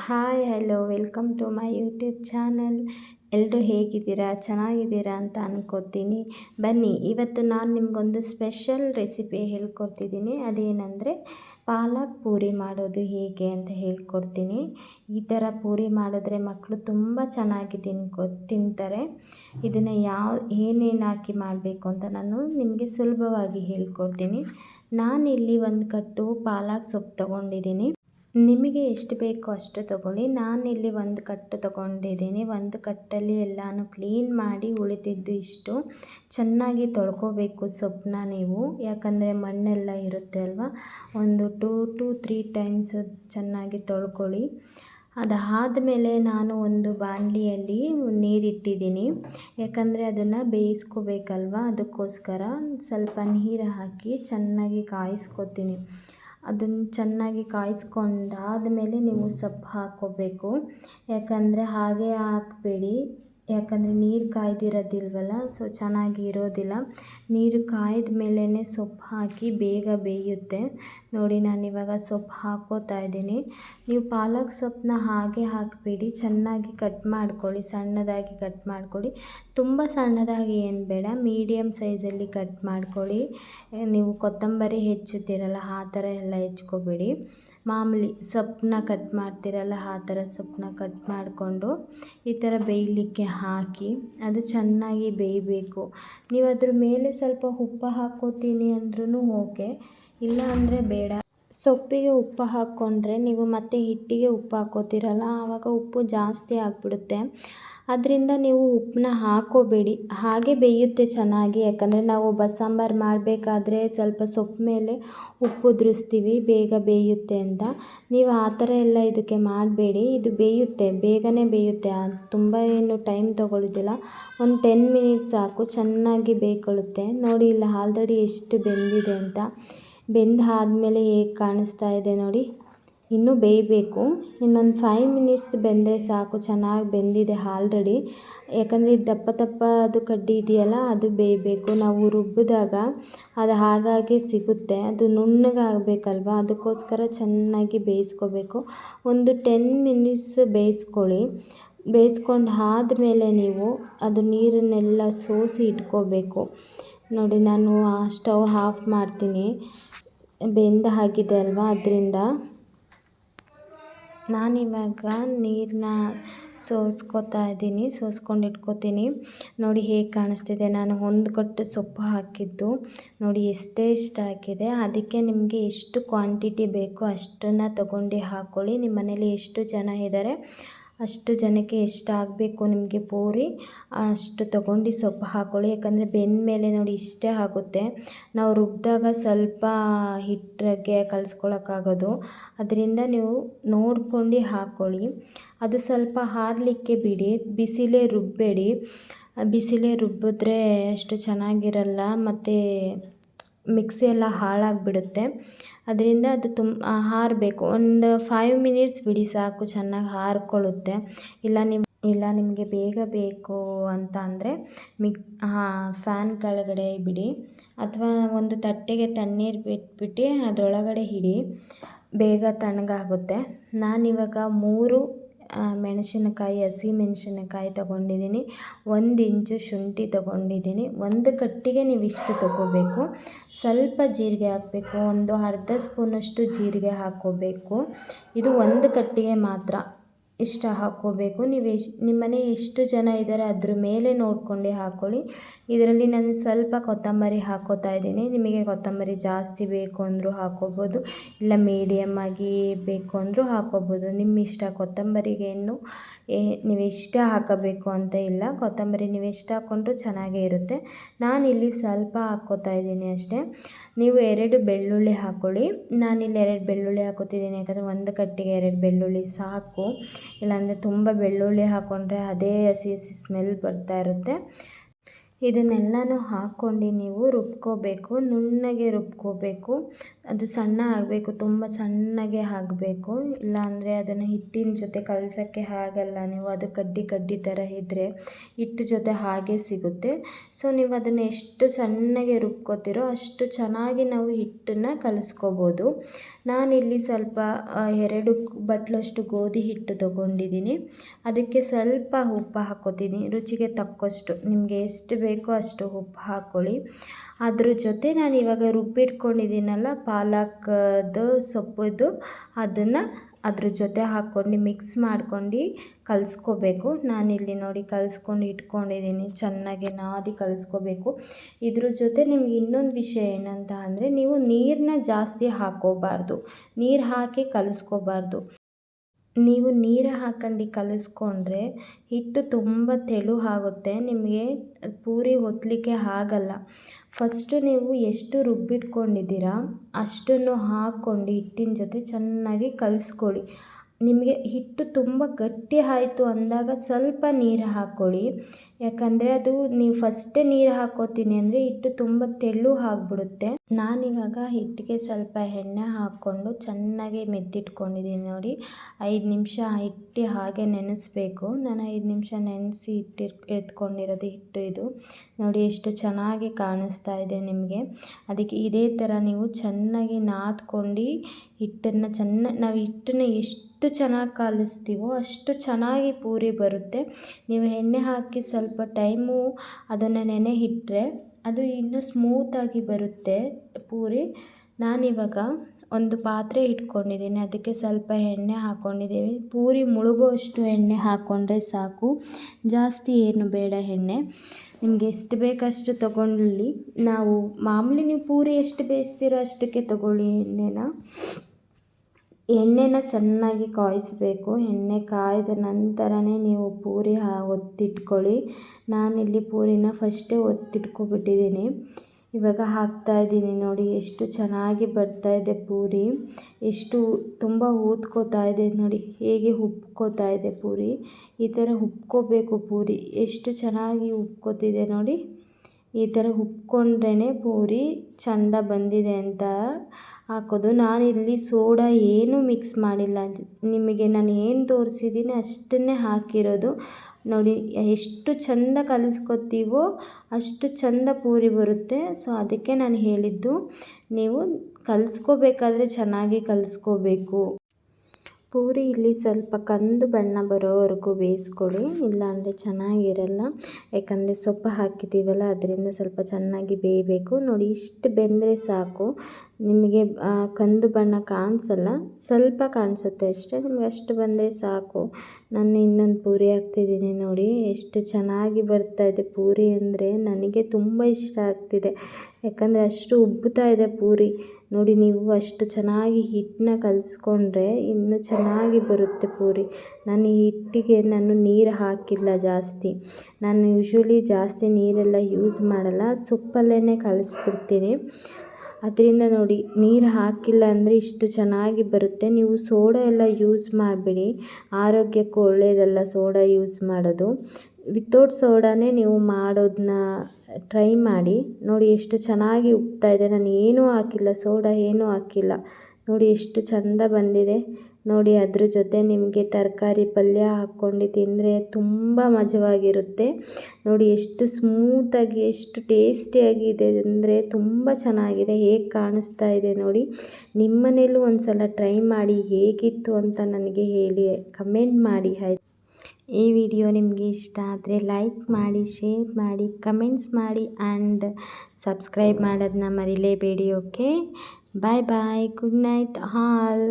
Hi hello welcome to my YouTube channel ಎಲ್ಲರೂ ಹೇಗಿದ್ದೀರಾ? ಚೆನ್ನಾಗಿದ್ದೀರಾ ಅಂತ ಅನ್ಕೋತೀನಿ. ಬನ್ನಿ, ಇವತ್ತು ನಾನು ನಿಮಗೊಂದು ಸ್ಪೆಷಲ್ ರೆಸಿಪಿ ಹೇಳ್ಕೊಡ್ತಿದ್ದೀನಿ. ಅದೇನೆಂದರೆ, ಪಾಲಕ್ ಪೂರಿ ಮಾಡೋದು ಹೇಗೆ ಅಂತ ಹೇಳ್ಕೊಡ್ತೀನಿ. ಈ ಥರ ಪೂರಿ ಮಾಡಿದ್ರೆ ಮಕ್ಕಳು ತುಂಬ ಚೆನ್ನಾಗಿ ತಿನ್ಕೊ, ತಿಂತಾರೆ. ಇದನ್ನು ಯಾವ, ಏನೇನು ಹಾಕಿ ಮಾಡಬೇಕು ಅಂತ ನಾನು ನಿಮಗೆ ಸುಲಭವಾಗಿ ಹೇಳ್ಕೊಡ್ತೀನಿ. ನಾನಿಲ್ಲಿ ಒಂದು ಕಟ್ಟು ಪಾಲಕ್ ಸೊಪ್ಪು ತೊಗೊಂಡಿದ್ದೀನಿ. ನಿಮಗೆ ಎಷ್ಟು ಬೇಕೋ ಅಷ್ಟು ತೊಗೊಳ್ಳಿ. ಇಲ್ಲಿ ಒಂದು ಕಟ್ಟು ತೊಗೊಂಡಿದ್ದೀನಿ. ಒಂದು ಕಟ್ಟಲ್ಲಿ ಎಲ್ಲಾನು ಕ್ಲೀನ್ ಮಾಡಿ ಉಳಿದಿದ್ದು ಇಷ್ಟು. ಚೆನ್ನಾಗಿ ತೊಳ್ಕೋಬೇಕು ಸೊಪ್ಪನ್ನ ನೀವು. ಯಾಕಂದರೆ ಮಣ್ಣೆಲ್ಲ ಇರುತ್ತೆ ಅಲ್ವಾ? ಒಂದು ಟೂ, ಟು, ತ್ರೀ ಟೈಮ್ಸ್ ಚೆನ್ನಾಗಿ ತೊಳ್ಕೊಳ್ಳಿ. ಅದಾದಮೇಲೆ ನಾನು ಒಂದು ಬಾಣಲಿಯಲ್ಲಿ ನೀರಿಟ್ಟಿದ್ದೀನಿ. ಯಾಕಂದರೆ ಅದನ್ನು ಬೇಯಿಸ್ಕೋಬೇಕಲ್ವ? ಅದಕ್ಕೋಸ್ಕರ ಸ್ವಲ್ಪ ನೀರು ಹಾಕಿ ಚೆನ್ನಾಗಿ ಕಾಯಿಸ್ಕೊತೀನಿ. ಅದನ್ನು ಚೆನ್ನಾಗಿ ಕಾಯಿಸ್ಕೊಂಡಾದ್ಮೇಲೆ ನೀವು ಸೊಪ್ಪು ಹಾಕ್ಕೋಬೇಕು. ಯಾಕಂದರೆ ಹಾಗೆ ಹಾಕಬೇಡಿ. ಯಾಕಂದರೆ ನೀರು ಕಾಯ್ದಿರೋದಿಲ್ವಲ್ಲ ಸೊ ಚೆನ್ನಾಗಿ ಇರೋದಿಲ್ಲ. ನೀರು ಕಾಯ್ದ ಮೇಲೇ ಸೊಪ್ಪು ಹಾಕಿ ಬೇಗ ಬೇಯುತ್ತೆ. ನೋಡಿ, ನಾನು ಇವಾಗ ಸೊಪ್ಪು ಹಾಕೋತಾ ಇದ್ದೀನಿ. ನೀವು ಪಾಲಕ್ ಸೊಪ್ಪನ್ನ ಹಾಗೆ ಹಾಕಬೇಡಿ. ಚೆನ್ನಾಗಿ ಕಟ್ ಮಾಡ್ಕೊಳ್ಳಿ, ಸಣ್ಣದಾಗಿ ಕಟ್ ಮಾಡ್ಕೊಳ್ಳಿ. ತುಂಬ ಸಣ್ಣದಾಗಿ ಏನು ಬೇಡ ಮೀಡಿಯಮ್ ಸೈಜಲ್ಲಿ ಕಟ್ ಮಾಡ್ಕೊಳ್ಳಿ. ನೀವು ಕೊತ್ತಂಬರಿ ಹೆಚ್ಚುತ್ತೀರಲ್ಲ, ಆ ಥರ ಎಲ್ಲ ಹೆಚ್ಕೋಬೇಡಿ. ಮಾಮೂಲಿ ಸೊಪ್ಪನ್ನ ಕಟ್ ಮಾಡ್ತೀರಲ್ಲ, ಆ ಥರ ಸೊಪ್ಪನ್ನ ಕಟ್ ಮಾಡಿಕೊಂಡು ಈ ಥರ ಬೇಯಲಿಕ್ಕೆ ಹಾಕಿ ಅದು ಚೆನ್ನಾಗಿ ಬೇಯಬೇಕು. ನೀವು ಅದ್ರ ಮೇಲೆ ಸ್ವಲ್ಪ ಉಪ್ಪು ಹಾಕ್ಕೋತೀನಿ ಅಂದ್ರೂ ಓಕೆ ಇಲ್ಲ ಅಂದರೆ ಬೇಡ. ಸೊಪ್ಪಿಗೆ ಉಪ್ಪು ಹಾಕ್ಕೊಂಡ್ರೆ ನೀವು ಮತ್ತೆ ಹಿಟ್ಟಿಗೆ ಉಪ್ಪು ಹಾಕ್ಕೋತೀರಲ್ಲ ಆವಾಗ ಉಪ್ಪು ಜಾಸ್ತಿ ಆಗಿಬಿಡುತ್ತೆ. ಅದರಿಂದ ನೀವು ಉಪ್ಪನ್ನ ಹಾಕ್ಕೋಬೇಡಿ ಹಾಗೆ ಬೇಯುತ್ತೆ ಚೆನ್ನಾಗಿ. ಯಾಕಂದರೆ ನಾವು ಬಸ್ಸಾಂಬಾರು ಮಾಡಬೇಕಾದ್ರೆ ಸ್ವಲ್ಪ ಸೊಪ್ಪು ಮೇಲೆ ಉಪ್ಪು ಉದುರಿಸ್ತೀವಿ. ಬೇಗ ಬೇಯುತ್ತೆ ಅಂತ. ನೀವು ಆ ಥರ ಎಲ್ಲ ಇದಕ್ಕೆ ಮಾಡಬೇಡಿ. ಇದು ಬೇಯುತ್ತೆ. ಬೇಗನೆ ಬೇಯುತ್ತೆ. ತುಂಬ ಏನು ಟೈಮ್ ತೊಗೊಳ್ಳೋದಿಲ್ಲ ಒಂದು ಟೆನ್ ಮಿನಿಟ್ಸ್ ಸಾಕು. ಚೆನ್ನಾಗಿ ಬೇಯ್ಕೊಳ್ಳುತ್ತೆ ನೋಡಿ, ಇಲ್ಲಿ ಆಲ್ರೆಡಿ ಎಷ್ಟು ಬೆಂದಿದೆ ಅಂತ. ಬೆಂದಾದ್ಮೇಲೆ ಹೇಗೆ ಕಾಣಿಸ್ತಾ ಇದೆ ನೋಡಿ. ಇನ್ನೂ ಬೇಯಬೇಕು. ಇನ್ನೊಂದು ಫೈವ್ ಮಿನಿಟ್ಸ್ ಬೆಂದರೆ ಸಾಕು, ಚೆನ್ನಾಗಿ ಬೆಂದಿದೆ ಆಲ್ರೆಡಿ ಯಾಕಂದರೆ ದಪ್ಪ ದಪ್ಪ ಅದು ಕಡ್ಡಿ ಇದೆಯಲ್ಲ, ಅದು ಬೇಯಬೇಕು. ನಾವು ರುಬ್ಬಿದಾಗ ಅದು ಹಾಗಾಗಿ ಸಿಗುತ್ತೆ. ಅದು ನುಣ್ಣಗಾಗಬೇಕಲ್ವ? ಅದಕ್ಕೋಸ್ಕರ ಚೆನ್ನಾಗಿ ಬೇಯಿಸ್ಕೋಬೇಕು. ಒಂದು ಟೆನ್ ಮಿನಿಟ್ಸ್ ಬೇಯಿಸ್ಕೊಳ್ಳಿ. ಬೇಯಿಸ್ಕೊಂಡು ಆದಮೇಲೆ ನೀವು ಅದು ನೀರನ್ನೆಲ್ಲ ಸೋಸಿ ಇಟ್ಕೋಬೇಕು. ನೋಡಿ, ನಾನು ಆ ಸ್ಟವ್ ಆಫ್ ಮಾಡ್ತೀನಿ. ಬೆಂದ ಆಗಿದೆ ಅಲ್ವಾ? ಅದರಿಂದ ನಾನಿವಾಗ ನೀರನ್ನ ಸೋಸ್ಕೊತಾ ಇದ್ದೀನಿ, ಸೋಸ್ಕೊಂಡು ಇಟ್ಕೊತೀನಿ. ನೋಡಿ ಹೇಗೆ ಕಾಣಿಸ್ತಿದೆ, ನಾನು ಒಂದು ಕಟ್ಟು ಸೊಪ್ಪು ಹಾಕಿದ್ದು. ನೋಡಿ ಎಷ್ಟೇ ಇಷ್ಟ ಹಾಕಿದೆ ಅದಕ್ಕೆ ನಿಮಗೆ ಎಷ್ಟು ಕ್ವಾಂಟಿಟಿ ಬೇಕೋ ಅಷ್ಟನ್ನು ತಗೊಂಡು ಹಾಕ್ಕೊಳ್ಳಿ ನಿಮ್ಮ ಮನೇಲಿ ಎಷ್ಟು ಜನ ಇದ್ದಾರೆ ಅಷ್ಟು ಜನಕ್ಕೆ ಎಷ್ಟು ಆಗಬೇಕು ನಿಮಗೆ ಪೂರಿ. ಅಷ್ಟು ತೊಗೊಂಡು ಸೊಪ್ಪು ಹಾಕ್ಕೊಳ್ಳಿ ಯಾಕಂದರೆ ಬೆಂದ ಮೇಲೆ ನೋಡಿ ಇಷ್ಟೇ ಆಗುತ್ತೆ. ನಾವು ರುಬ್ಬಿದಾಗ ಸ್ವಲ್ಪ ಹಿಟ್ಟಿಗೆ ಕಲಿಸ್ಕೊಳಕ್ಕಾಗೋದು. ಅದರಿಂದ ನೀವು ನೋಡ್ಕೊಂಡು ಹಾಕ್ಕೊಳ್ಳಿ ಅದು ಸ್ವಲ್ಪ ಹಾರಲಿಕ್ಕೆ ಬಿಡಿ. ಬಿಸಿಲೇ ರುಬ್ಬಬೇಡಿ. ಬಿಸಿಲೇ ರುಬ್ಬಿದ್ರೆ ಅಷ್ಟು ಚೆನ್ನಾಗಿರಲ್ಲ. ಮತ್ತು ಮಿಕ್ಸಿ ಎಲ್ಲ ಹಾಳಾಗಿಬಿಡುತ್ತೆ. ಅದರಿಂದ ಅದು ತುಂ ಹಾರಬೇಕು. ಒಂದು ಫೈವ್ ಮಿನಿಟ್ಸ್ ಬಿಡಿ ಸಾಕು, ಚೆನ್ನಾಗಿ ಹಾರ್ಕೊಳ್ಳುತ್ತೆ. ಇಲ್ಲ ನಿಮ್ಮ ಇಲ್ಲ ನಿಮಗೆ ಬೇಗ ಬೇಕು ಅಂತ ಅಂದರೆ ಮಿಕ್ ಫ್ಯಾನ್ ಕೆಳಗಡೆ ಬಿಡಿ. ಅಥವಾ ಒಂದು ತಟ್ಟೆಗೆ ತಣ್ಣೀರು ಬಿಟ್ಬಿಟ್ಟು ಅದರೊಳಗಡೆ ಇಡಿ ಬೇಗ ತಣ್ಣಗಾಗುತ್ತೆ. ನಾನಿವಾಗ ಮೂರು ಮೆಣಸಿನಕಾಯಿ ಹಸಿಮೆಣಸಿನಕಾಯಿ ತೊಗೊಂಡಿದ್ದೀನಿ. ಒಂದು ಇಂಚು ಶುಂಠಿ ತೊಗೊಂಡಿದ್ದೀನಿ. ಒಂದು ಕಟ್ಟಿಗೆ ನೀವು ಇಷ್ಟು ತೊಗೋಬೇಕು. ಸ್ವಲ್ಪ ಜೀರಿಗೆ ಹಾಕಬೇಕು. ಒಂದು ಅರ್ಧ ಸ್ಪೂನಷ್ಟು ಜೀರಿಗೆ ಹಾಕ್ಕೋಬೇಕು. ಇದು ಒಂದು ಕಟ್ಟಿಗೆ ಮಾತ್ರ. ಇಷ್ಟ ಹಾಕ್ಕೋಬೇಕು. ನೀವು ಎಷ್ಟು ನಿಮ್ಮ ಮನೆ ಎಷ್ಟು ಜನ ಇದ್ದಾರೆ ಅದ್ರ ಮೇಲೆ ನೋಡ್ಕೊಂಡು ಹಾಕ್ಕೊಳ್ಳಿ ಇದರಲ್ಲಿ ನಾನು ಸ್ವಲ್ಪ ಕೊತ್ತಂಬರಿ ಹಾಕೋತಾ ಇದ್ದೀನಿ. ನಿಮಗೆ ಕೊತ್ತಂಬರಿ ಜಾಸ್ತಿ ಬೇಕು ಅಂದರೂ ಹಾಕ್ಕೋಬೋದು. ಇಲ್ಲ ಮೀಡಿಯಮ್ ಆಗಿ ಬೇಕು ಅಂದರೂ ಹಾಕ್ಕೋಬೋದು. ನಿಮ್ಮ ಇಷ್ಟ ಕೊತ್ತಂಬರಿಗೆ ಇನ್ನು ನೀವು ಇಷ್ಟ ಹಾಕಬೇಕು ಅಂತ ಇಲ್ಲ. ಕೊತ್ತಂಬರಿ ನೀವು ಇಷ್ಟ ಹಾಕ್ಕೊಂಡ್ರೂ ಚೆನ್ನಾಗೇ ಇರುತ್ತೆ. ಇಲ್ಲಿ ಸ್ವಲ್ಪ ಹಾಕ್ಕೋತಾ ಇದ್ದೀನಿ ಅಷ್ಟೇ. ನೀವು ಎರಡು ಬೆಳ್ಳುಳ್ಳಿ ಹಾಕ್ಕೊಳ್ಳಿ ನಾನಿಲ್ಲಿ ಎರಡು ಬೆಳ್ಳುಳ್ಳಿ ಹಾಕೋತಿದ್ದೀನಿ ಯಾಕಂದರೆ ಒಂದು ಕಟ್ಟಿಗೆ ಎರಡು ಬೆಳ್ಳುಳ್ಳಿ ಸಾಕು. ಇಲ್ಲಾಂದರೆ ತುಂಬ ಬೆಳ್ಳುಳ್ಳಿ ಹಾಕ್ಕೊಂಡ್ರೆ ಅದೇ ಹಸಿ ಹಸಿ ಸ್ಮೆಲ್ ಬರ್ತಾ ಇರುತ್ತೆ. ಇದನ್ನೆಲ್ಲನೂ ಹಾಕ್ಕೊಂಡು ನೀವು ರುಬ್ಕೋಬೇಕು, ನುಣ್ಣಗೆ ರುಬ್ಕೋಬೇಕು. ಅದು ಸಣ್ಣ ಆಗಬೇಕು, ತುಂಬ ಸಣ್ಣಗೆ ಆಗಬೇಕು ಇಲ್ಲಾಂದರೆ ಅದನ್ನು ಹಿಟ್ಟಿನ ಜೊತೆ ಕಲಸೋಕ್ಕೆ ಆಗಲ್ಲ. ನೀವು ಅದು ಕಡ್ಡಿ ಕಡ್ಡಿ ಥರ ಇದ್ದರೆ ಹಿಟ್ಟು ಜೊತೆ ಹಾಗೆ ಸಿಗುತ್ತೆ. ಸೊ ನೀವು ಅದನ್ನು ಎಷ್ಟು ಸಣ್ಣಗೆ ರುಬ್ಕೋತಿರೋ ಅಷ್ಟು ಚೆನ್ನಾಗಿ ನಾವು ಹಿಟ್ಟನ್ನು ಕಲಿಸ್ಕೋಬೋದು. ನಾನಿಲ್ಲಿ ಸ್ವಲ್ಪ ಎರಡು ಬಟ್ಲಷ್ಟು ಗೋಧಿ ಹಿಟ್ಟು ತೊಗೊಂಡಿದ್ದೀನಿ. ಅದಕ್ಕೆ ಸ್ವಲ್ಪ ಉಪ್ಪು ಹಾಕೋತೀನಿ ರುಚಿಗೆ ತಕ್ಕಷ್ಟು. ನಿಮಗೆ ಎಷ್ಟು ಬೇಕೋ ಅಷ್ಟು ಉಪ್ಪು ಹಾಕ್ಕೊಳ್ಳಿ ಅದ್ರ ಜೊತೆ ನಾನು ಇವಾಗ ರುಬ್ಬಿಟ್ಕೊಂಡಿದ್ದೀನಲ್ಲ ಪಾಲಕ್ದು ಸೊಪ್ಪಿದು, ಅದನ್ನು ಅದ್ರ ಜೊತೆ ಹಾಕ್ಕೊಂಡು ಮಿಕ್ಸ್ ಮಾಡ್ಕೊಂಡು ಕಲಿಸ್ಕೋಬೇಕು. ನಾನಿಲ್ಲಿ ನೋಡಿ ಕಲಿಸ್ಕೊಂಡು ಇಟ್ಕೊಂಡಿದ್ದೀನಿ, ಚೆನ್ನಾಗಿ ನಾದಿ ಕಲಿಸ್ಕೋಬೇಕು. ಇದ್ರ ಜೊತೆ ನಿಮ್ಗೆ ಇನ್ನೊಂದು ವಿಷಯ ಏನಂತ ಅಂದರೆ ನೀವು ನೀರನ್ನ ಜಾಸ್ತಿ ಹಾಕ್ಕೋಬಾರ್ದು. ನೀರು ಹಾಕಿ ಕಲಿಸ್ಕೋಬಾರ್ದು. ನೀವು ನೀರು ಹಾಕೊಂಡು ಕಲಿಸ್ಕೊಂಡ್ರೆ ಹಿಟ್ಟು ತುಂಬ ತೆಳು ಆಗುತ್ತೆ ನಿಮಗೆ ಪೂರಿ ಒತ್ತಲಿಕ್ಕೆ ಆಗಲ್ಲ. ಫಸ್ಟು ನೀವು ಎಷ್ಟು ರುಬ್ಬಿಟ್ಕೊಂಡಿದ್ದೀರಾ ಅಷ್ಟನ್ನು ಹಾಕ್ಕೊಂಡು ಹಿಟ್ಟಿನ ಜೊತೆ ಚೆನ್ನಾಗಿ ಕಲಸ್ಕೊಳ್ಳಿ. ನಿಮಗೆ ಹಿಟ್ಟು ತುಂಬ ಗಟ್ಟಿ ಆಯಿತು ಅಂದಾಗ ಸ್ವಲ್ಪ ನೀರು ಹಾಕ್ಕೊಳ್ಳಿ. ಯಾಕಂದರೆ ಅದು ನೀವು ಫಸ್ಟೇ ನೀರು ಹಾಕ್ಕೋತೀನಿ ಅಂದರೆ ಹಿಟ್ಟು ತುಂಬ ತೆಳ್ಳು ಆಗಿಬಿಡುತ್ತೆ. ನಾನಿವಾಗ ಹಿಟ್ಟಿಗೆ ಸ್ವಲ್ಪ ಎಣ್ಣೆ ಹಾಕ್ಕೊಂಡು ಚೆನ್ನಾಗಿ ಮೆದ್ದಿಟ್ಕೊಂಡಿದ್ದೀನಿ ನೋಡಿ. ಐದು ನಿಮಿಷ ಹಿಟ್ಟು ಹಾಗೆ ನೆನೆಸ್ಬೇಕು. ನಾನು ಐದು ನಿಮಿಷ ನೆನೆಸಿ ಹಿಟ್ಟು ಎತ್ಕೊಂಡಿರೋದು ಹಿಟ್ಟು ಇದು. ನೋಡಿ ಎಷ್ಟು ಚೆನ್ನಾಗಿ ಕಾಣಿಸ್ತಾ ಇದೆ ನಿಮಗೆ. ಅದಕ್ಕೆ ಇದೇ ಥರ ನೀವು ಚೆನ್ನಾಗಿ ನಾದ್ಕೊಂಡು ಹಿಟ್ಟನ್ನು ಚೆನ್ನಾಗಿ ನಾವು ಹಿಟ್ಟನ್ನ ಎಷ್ಟು ಚೆನ್ನಾಗಿ ಕಲಿಸ್ತೀವೋ ಅಷ್ಟು ಚೆನ್ನಾಗಿ ಪೂರಿ ಬರುತ್ತೆ. ನೀವು ಎಣ್ಣೆ ಹಾಕಿ ಸ್ವಲ್ಪ ಟೈಮು ಅದನ್ನು ನೆನೆ ಇಟ್ಟರೆ ಅದು ಇನ್ನೂ ಸ್ಮೂತಾಗಿ ಬರುತ್ತೆ ಪೂರಿ. ನಾನಿವಾಗ ಒಂದು ಪಾತ್ರೆ ಇಟ್ಕೊಂಡಿದ್ದೀನಿ, ಅದಕ್ಕೆ ಸ್ವಲ್ಪ ಎಣ್ಣೆ ಹಾಕ್ಕೊಂಡಿದ್ದೀವಿ ಪೂರಿ ಮುಳುಗುವಷ್ಟು ಎಣ್ಣೆ ಹಾಕ್ಕೊಂಡ್ರೆ ಸಾಕು. ಜಾಸ್ತಿ ಏನು ಬೇಡ ಎಣ್ಣೆ. ನಿಮಗೆ ಎಷ್ಟು ಬೇಕಷ್ಟು ತೊಗೊಳ್ಳಿ. ನಾವು ಮಾಮೂಲಿ ನೀವು ಪೂರಿ ಎಷ್ಟು ಬೇಯಿಸ್ತೀರೋ ಅಷ್ಟಕ್ಕೆ ತೊಗೊಳ್ಳಿ ಎಣ್ಣೆನ. ಎಣ್ಣೆನ ಚೆನ್ನಾಗಿ ಕಾಯಿಸಬೇಕು. ಎಣ್ಣೆ ಕಾಯ್ದ ನಂತರನೇ ನೀವು ಪೂರಿ ಹಾ, ಒತ್ತಿಟ್ಕೊಳ್ಳಿ. ನಾನಿಲ್ಲಿ ಪೂರಿನ ಫಸ್ಟೇ ಒತ್ತಿಟ್ಕೊಬಿಟ್ಟಿದ್ದೀನಿ. ಇವಾಗ ಹಾಕ್ತಾಯಿದ್ದೀನಿ ನೋಡಿ, ಎಷ್ಟು ಚೆನ್ನಾಗಿ ಬರ್ತಾಯಿದೆ ಪೂರಿ. ಎಷ್ಟು ತುಂಬ ಊದ್ಕೋತಾ ಇದೆ ನೋಡಿ, ಹೇಗೆ ಉಬ್ಕೋತಾ ಇದೆ ಪೂರಿ. ಈ ಥರ ಉಪ್ಕೋಬೇಕು ಪೂರಿ. ಎಷ್ಟು ಚೆನ್ನಾಗಿ ಉಬ್ಕೋತಿದೆ ನೋಡಿ. ಈ ಥರ ಉಪ್ಕೊಂಡ್ರೇ ಪೂರಿ ಚೆಂದ ಬಂದಿದೆ ಅಂತ ಹಾಕೋದು. ನಾನಿಲ್ಲಿ ಸೋಡಾ ಏನೂ ಮಿಕ್ಸ್ ಮಾಡಿಲ್ಲ. ನಿಮಗೆ ನಾನು ಏನು ತೋರಿಸಿದ್ದೀನಿ ಅಷ್ಟನ್ನೇ ಹಾಕಿರೋದು. ನೋಡಿ, ಎಷ್ಟು ಚಂದ ಕಲಿಸ್ಕೊತೀವೋ ಅಷ್ಟು ಚಂದ ಪೂರಿ ಬರುತ್ತೆ. ಸೊ ಅದಕ್ಕೆ ನಾನು ಹೇಳಿದ್ದು, ನೀವು ಕಲಿಸ್ಕೋಬೇಕಾದ್ರೆ ಚೆನ್ನಾಗಿ ಕಲಿಸ್ಕೋಬೇಕು. ಪೂರಿ ಇಲ್ಲಿ ಸ್ವಲ್ಪ ಕಂದು ಬಣ್ಣ ಬರೋವರೆಗೂ ಬೇಯಿಸ್ಕೊಳ್ಳಿ. ಇಲ್ಲಾಂದರೆ ಚೆನ್ನಾಗಿರಲ್ಲ. ಯಾಕಂದರೆ ಸೊಪ್ಪು ಹಾಕಿದ್ದೀವಲ್ಲ, ಅದರಿಂದ ಸ್ವಲ್ಪ ಚೆನ್ನಾಗಿ ಬೇಯಬೇಕು. ನೋಡಿ, ಇಷ್ಟು ಬೆಂದರೆ ಸಾಕು. ನಿಮಗೆ ಕಂದು ಬಣ್ಣ ಕಾಣಿಸಲ್ಲ? ಸ್ವಲ್ಪ ಕಾಣಿಸುತ್ತೆ ಅಷ್ಟೇ. ನಿಮ್ಗೆ ಅಷ್ಟು ಬಂದರೆ ಸಾಕು. ನಾನು ಇನ್ನೊಂದು ಪೂರಿ ಹಾಕ್ತಿದ್ದೀನಿ ನೋಡಿ. ಎಷ್ಟು ಚೆನ್ನಾಗಿ ಬರ್ತಾ ಇದೆ ಪೂರಿ ಅಂದರೆ ನನಗೆ ತುಂಬ ಇಷ್ಟ ಆಗ್ತಿದೆ. ಯಾಕಂದರೆ ಅಷ್ಟು ಉಬ್ಬುತ್ತಾ ಇದೆ ಪೂರಿ. ನೋಡಿ, ನೀವು ಅಷ್ಟು ಚೆನ್ನಾಗಿ ಹಿಟ್ಟನ್ನ ಕಲಿಸ್ಕೊಂಡ್ರೆ ಇನ್ನೂ ಚೆನ್ನಾಗಿ ಬರುತ್ತೆ ಪೂರಿ. ನಾನು ಹಿಟ್ಟಿಗೆ ನಾನು ನೀರು ಹಾಕಿಲ್ಲ ಜಾಸ್ತಿ. ನಾನು ಯೂಶ್ವಲಿ ಜಾಸ್ತಿ ನೀರೆಲ್ಲ ಯೂಸ್ ಮಾಡಲ್ಲ. ಸೊಪ್ಪಲ್ಲೇ ಕಲಿಸ್ಬಿಡ್ತೀನಿ. ಅದರಿಂದ ನೋಡಿ, ನೀರು ಹಾಕಿಲ್ಲ ಅಂದರೆ ಇಷ್ಟು ಚೆನ್ನಾಗಿ ಬರುತ್ತೆ. ನೀವು ಸೋಡಾ ಎಲ್ಲ ಯೂಸ್ ಮಾಡಬೇಡಿ. ಆರೋಗ್ಯಕ್ಕೆ ಒಳ್ಳೆಯದಲ್ಲ ಸೋಡಾ ಯೂಸ್ ಮಾಡೋದು. ವಿತೌಟ್ ಸೋಡಾನೇ ನೀವು ಮಾಡೋದನ್ನ ಟ್ರೈ ಮಾಡಿ. ನೋಡಿ ಎಷ್ಟು ಚೆನ್ನಾಗಿ ಉಬ್ತಾ ಇದೆ. ನಾನು ಏನೂ ಹಾಕಿಲ್ಲ, ಸೋಡಾ ಏನೂ ಹಾಕಿಲ್ಲ. ನೋಡಿ ಎಷ್ಟು ಚೆಂದ ಬಂದಿದೆ. ನೋಡಿ, ಅದ್ರ ಜೊತೆ ನಿಮಗೆ ತರಕಾರಿ ಪಲ್ಯ ಹಾಕ್ಕೊಂಡು ತಿಂದರೆ ತುಂಬ ಮಜವಾಗಿರುತ್ತೆ. ನೋಡಿ, ಎಷ್ಟು ಸ್ಮೂತಾಗಿ, ಎಷ್ಟು ಟೇಸ್ಟಿಯಾಗಿದೆ ಅಂದರೆ ತುಂಬ ಚೆನ್ನಾಗಿದೆ, ಹೇಗೆ ಕಾಣಿಸ್ತಾ ಇದೆ ನೋಡಿ. ನಿಮ್ಮನೇಲೂ ಒಂದು ಸಲ ಟ್ರೈ ಮಾಡಿ, ಹೇಗಿತ್ತು ಅಂತ ನನಗೆ ಹೇಳಿ, ಕಮೆಂಟ್ ಮಾಡಿ, ಆಯ್ತು? ಈ ವಿಡಿಯೋ ನಿಮಗೆ ಇಷ್ಟ ಆದರೆ ಲೈಕ್ ಮಾಡಿ, ಶೇರ್ ಮಾಡಿ, ಕಮೆಂಟ್ಸ್ ಮಾಡಿ ಆ್ಯಂಡ್ ಸಬ್ಸ್ಕ್ರೈಬ್ ಮಾಡೋದನ್ನ ಮರಿಲೇಬೇಡಿ, okay? Bye bye, good night ಹಾಲ್